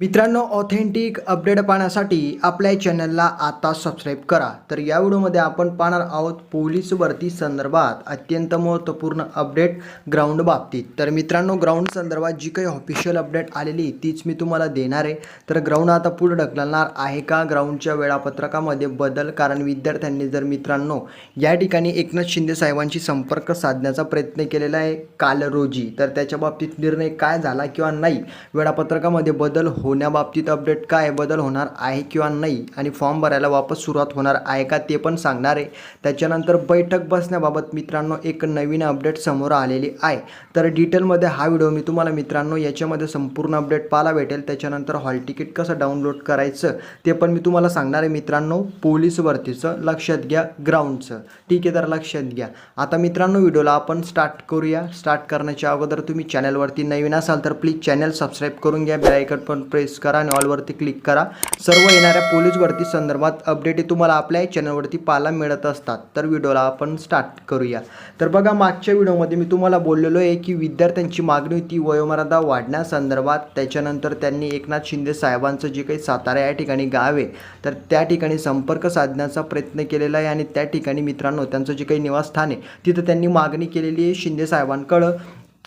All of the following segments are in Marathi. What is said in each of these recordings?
मित्रांनो ऑथेंटिक अपडेट पाहण्यासाठी आपल्या चॅनलला आता सबस्क्राईब करा. तर या व्हिडिओमध्ये आपण पाहणार आहोत पोलीस भरती संदर्भात अत्यंत महत्त्वपूर्ण अपडेट ग्राउंड बाबतीत. तर मित्रांनो ग्राउंड संदर्भात जी काही ऑफिशियल अपडेट आलेली तीच मी तुम्हाला देणार आहे. तर ग्राउंड आता पुढे ढकलणार आहे का? ग्राउंडच्या वेळापत्रकामध्ये बदल कारण विद्यार्थ्यांनी जर मित्रांनो या ठिकाणी एकनाथ शिंदे साहेबांशी संपर्क साधण्याचा प्रयत्न केलेला आहे काल रोजी तर त्याच्या बाबतीत निर्णय काय झाला किंवा नाही वेळापत्रकामध्ये बदल होण्याबाबतीत अपडेट काय बदल होणार आहे किंवा नाही आणि फॉर्म भरायला वापस सुरुवात होणार आहे का ते पण सांगणार आहे. त्याच्यानंतर बैठक बसण्याबाबत मित्रांनो एक नवीन अपडेट समोर आलेली आहे. तर डिटेलमध्ये हा व्हिडिओ मी तुम्हाला मित्रांनो याच्यामध्ये संपूर्ण अपडेट पाहायला भेटेल. त्याच्यानंतर हॉल तिकीट कसं डाउनलोड करायचं ते पण मी तुम्हाला सांगणार आहे मित्रांनो. पोलीस भरतीचं लक्षात घ्या ग्राउंडचं. ठीक आहे तर लक्षात घ्या. आता मित्रांनो व्हिडिओला आपण स्टार्ट करूया. स्टार्ट करण्याच्या अगोदर तुम्ही चॅनलवरती नवीन असाल तर प्लीज चॅनल सबस्क्राईब करून घ्या. बेलायकन पण प्रेस करा आणि ऑलवरती क्लिक करा. सर्व येणाऱ्या पोलीस भरती संदर्भात अपडेट हे तुम्हाला आपल्या चॅनलवरती पाहायला मिळत असतात. तर व्हिडिओला आपण स्टार्ट करूया. तर बघा मागच्या व्हिडिओमध्ये मी तुम्हाला बोललेलो आहे की विद्यार्थ्यांची मागणी होती वयोमर्यादा वाढण्यासंदर्भात. त्याच्यानंतर त्यांनी एकनाथ शिंदे साहेबांचं जे काही सातारा या ठिकाणी गाव आहे तर त्या ठिकाणी संपर्क साधण्याचा प्रयत्न केलेला आहे. आणि त्या ठिकाणी मित्रांनो त्यांचं जे काही निवासस्थान आहे तिथं त्यांनी मागणी केलेली आहे शिंदे साहेबांकडं.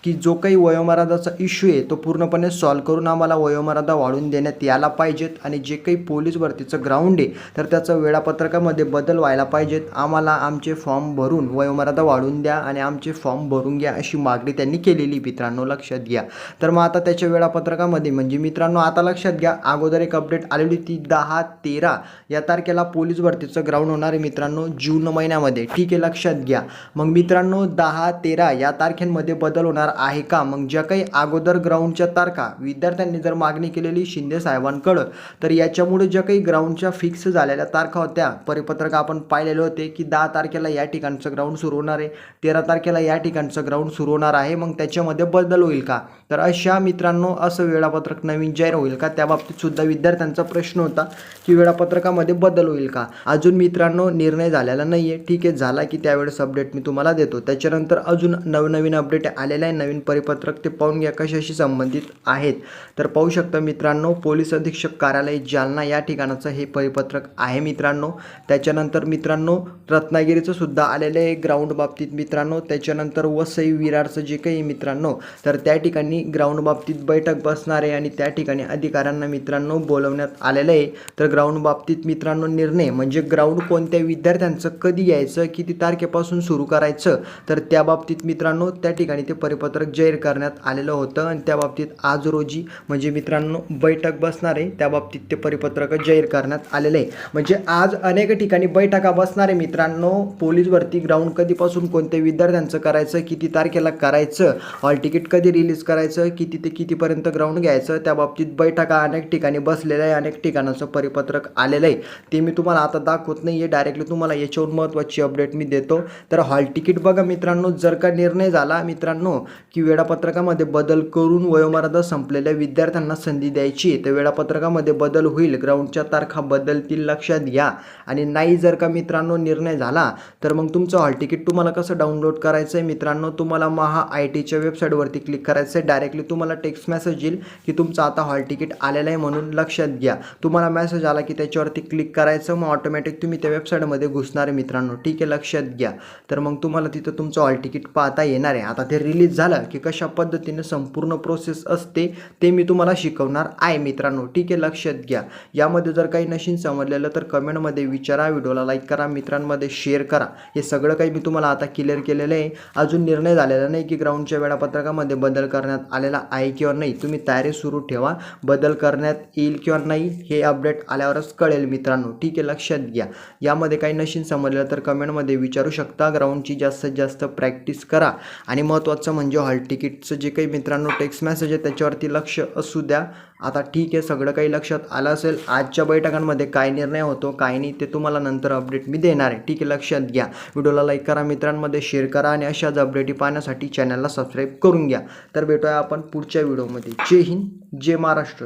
की जो काही वयोमर्यादाचा इश्यू आहे तो पूर्णपणे सॉल्व करून आम्हाला वयोमर्यादा वाढवून देण्यात यायला पाहिजेत आणि जे काही पोलीस भरतीचं ग्राउंड आहे तर त्याचं वेळापत्रकामध्ये बदल व्हायला पाहिजेत. आम्हाला आमचे फॉर्म भरून वयोमर्यादा वाढवून द्या आणि आमचे फॉर्म भरून घ्या अशी मागणी त्यांनी केलेली. मित्रांनो लक्षात घ्या. तर मग आता त्याच्या वेळापत्रकामध्ये म्हणजे मित्रांनो आता लक्षात घ्या अगोदर एक अपडेट आलेली होती दहा तेरा या तारखेला पोलीस भरतीचं ग्राउंड होणार आहे मित्रांनो जून महिन्यामध्ये. ठीक आहे लक्षात घ्या. मग मित्रांनो दहा तेरा या तारखेंमध्ये बदल होणार आहे का? मग ज्या काही अगोदर ग्राउंडच्या तारखा विद्यार्थ्यांनी जर मागणी केलेली शिंदे साहेबांकडं तर याच्यामुळे ज्या काही ग्राउंडच्या फिक्स झालेल्या तारखा होत्या परिपत्रक आपण पाहिलेले होते की दहा तारखेला या ठिकाणचं ग्राउंड सुरू होणार आहे तेरा तारखेला या ठिकाणचं ग्राउंड सुरू होणार आहे मग त्याच्यामध्ये बदल होईल का? तर अशा मित्रांनो असं वेळापत्रक नवीन जाहीर होईल का? त्या बाबतीत सुद्धा विद्यार्थ्यांचा प्रश्न होता की वेळापत्रकामध्ये बदल होईल का? अजून मित्रांनो निर्णय झालेला नाही आहे ठीक आहे झाला की त्यावेळेस अपडेट मी तुम्हाला देतो. त्याच्यानंतर अजून नवनवीन अपडेट आलेला आहे नवीन परिपत्रक ते पाहून घ्या कशाशी संबंधित आहेत. तर पाहू शकता मित्रांनो पोलीस अधीक्षक कार्यालय जालना या ठिकाणाचं हे परिपत्रक आहे मित्रांनो. त्याच्यानंतर मित्रांनो रत्नागिरीचं सुद्धा आलेलं आहे ग्राउंड बाबतीत मित्रांनो. त्याच्यानंतर वसई विरारचं जे काही मित्रांनो तर त्या ठिकाणी ग्राउंड बाबतीत बैठक बसणार आहे आणि त्या ठिकाणी अधिकाऱ्यांना मित्रांनो बोलवण्यात आलेलं आहे. तर ग्राउंड बाबतीत मित्रांनो निर्णय म्हणजे ग्राउंड कोणत्या विद्यार्थ्यांचं कधी यायचं किती तारखेपासून सुरू करायचं तर त्या बाबतीत मित्रांनो त्या ठिकाणी ते परिपत्रक जाहीर करण्यात आलेलं होतं आणि त्या बाबतीत आज रोजी म्हणजे मित्रांनो बैठक बसणार आहे. त्या बाबतीत ते परिपत्रक जाहीर करण्यात आलेलं आहे. म्हणजे आज अनेक ठिकाणी बैठका बसणार आहे मित्रांनो. पोलीस भरती ग्राउंड कधीपासून कोणत्या विद्यार्थ्यांचं करायचं किती तारखेला करायचं हॉल तिकीट कधी रिलीज करायचं किती ते कितीपर्यंत ग्राउंड घ्यायचं त्या बाबतीत बैठका अनेक ठिकाणी बसलेल्या आहे. अनेक ठिकाणाचं परिपत्रक आलेलं आहे. ते मी तुम्हाला आता दाखवत नाही आहे डायरेक्टली तुम्हाला याच्यावर महत्त्वाची अपडेट मी देतो. तर हॉल तिकीट बघा मित्रांनो. जर का निर्णय झाला मित्रांनो की वेळापत्रकामध्ये बदल करून वयोमर्यादा संपलेल्या विद्यार्थ्यांना संधी द्यायची तर वेळापत्रकामध्ये बदल होईल. ग्राउंडच्या तारखा बदलतील लक्षात घ्या. आणि नाही जर का मित्रांनो निर्णय झाला तर मग तुमचं हॉल तिकीट तुम्हाला कसं डाउनलोड करायचं आहे मित्रांनो तुम्हाला महा आय टीच्या वेबसाईटवरती क्लिक करायचं आहे डायरेक्टली तुम्हाला टेक्स्ट मेसेज येईल की तुमचं आता हॉल तिकीट आलेलं आहे म्हणून लक्षात घ्या. तुम्हाला मेसेज आला की त्याच्यावरती क्लिक करायचं मग ऑटोमॅटिक तुम्ही त्या वेबसाईटमध्ये घुसणार आहे मित्रांनो. ठीक आहे लक्षात घ्या. तर मग तुम्हाला तिथं तुमचं हॉल तिकीट पाहता येणार आहे. आता ते रिलीज झालं की कशा पद्धतीने संपूर्ण प्रोसेस असते ते मी तुम्हाला शिकवणार आहे मित्रांनो. ठीक आहे लक्षात घ्या. यामध्ये जर काही नशीन समजलेलं तर कमेंटमध्ये विचारा व्हिडिओला लाईक करा मित्रांमध्ये शेअर करा. हे सगळं काही मी तुम्हाला आता क्लिअर केलेलं आहे. अजून निर्णय झालेला नाही की ग्राउंडच्या वेळापत्रकामध्ये बदल करण्यात आलेला आहे किंवा नाही. तुम्ही तयारी सुरू ठेवा. बदल करण्यात येईल किंवा नाही हे अपडेट आल्यावरच कळेल मित्रांनो. ठीक आहे लक्षात घ्या. यामध्ये काही नशीन समजलेलं तर कमेंटमध्ये विचारू शकता. ग्राउंडची जास्तीत जास्त प्रॅक्टिस करा. आणि महत्त्वाचं म्हणजे म्हणजे हॉल तिकीटचं जे काही मित्रांनो टेक्स्ट मेसेज आहे त्याच्यावरती लक्ष असू द्या. आता ठीक आहे सगळं काही लक्षात आलं असेल. आजच्या बैठकांमध्ये काय निर्णय होतो काय नाही ते तुम्हाला नंतर अपडेट मी देणार आहे. ठीक आहे लक्षात घ्या. व्हिडिओला लाईक करा मित्रांमध्ये शेअर करा आणि अशाच अपडेटी पाहण्यासाठी चॅनलला सबस्क्राईब करून घ्या. तर भेटूया आपण पुढच्या व्हिडिओमध्ये. जय हिंद जय महाराष्ट्र.